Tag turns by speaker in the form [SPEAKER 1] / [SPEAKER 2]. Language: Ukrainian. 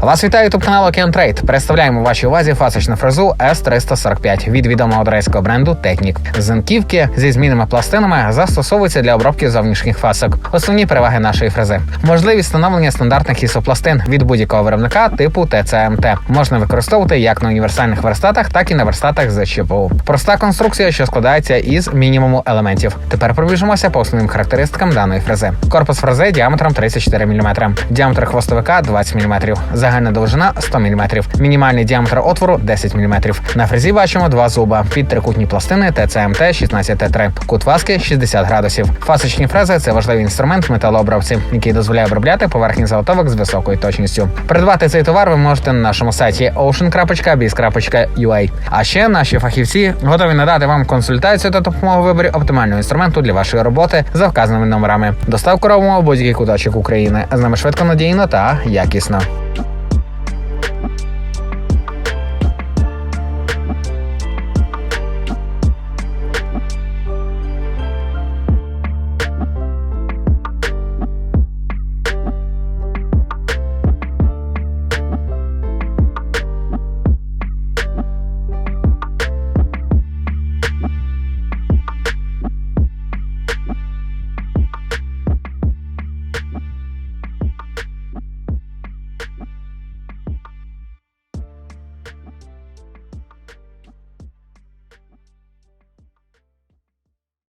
[SPEAKER 1] Вас вітає ютуб канал Океан Трейд. Представляємо вашій увазі фасочну фрезу S345 від відомого турецького бренду Технік. Зенківки зі змінними пластинами застосовуються для обробки зовнішніх фасок. Основні переваги нашої фрези: можливість встановлення стандартних ісопластин від будь-якого виробника типу ТЦМТ. Можна використовувати як на універсальних верстатах, так і на верстатах з ЧПУ. Проста конструкція, що складається із мінімуму елементів. Тепер пробіжимося по основним характеристикам даної фрези. Корпус фрези діаметром 34 мм, діаметр хвостовика 20 мм, загальна довжина 100 мм, мінімальний діаметр отвору 10 мм. На фрезі бачимо два зуба під трикутні пластини ТЦМТ 16Т3, кут васки 60 градусів. Фасочні фрези це важливий інструмент металообробці, який дозволяє обробляти поверхні заготовок з високою точністю. Придбати цей товар ви можете на нашому сайті ocean.biz.ua. А ще наші фахівці готові надати вам консультацію та допомогу виборі оптимального інструменту для вашої роботи за вказаними номерами. Доставку робимо в будь-який куточок України. З нами швидко надійно та якісно.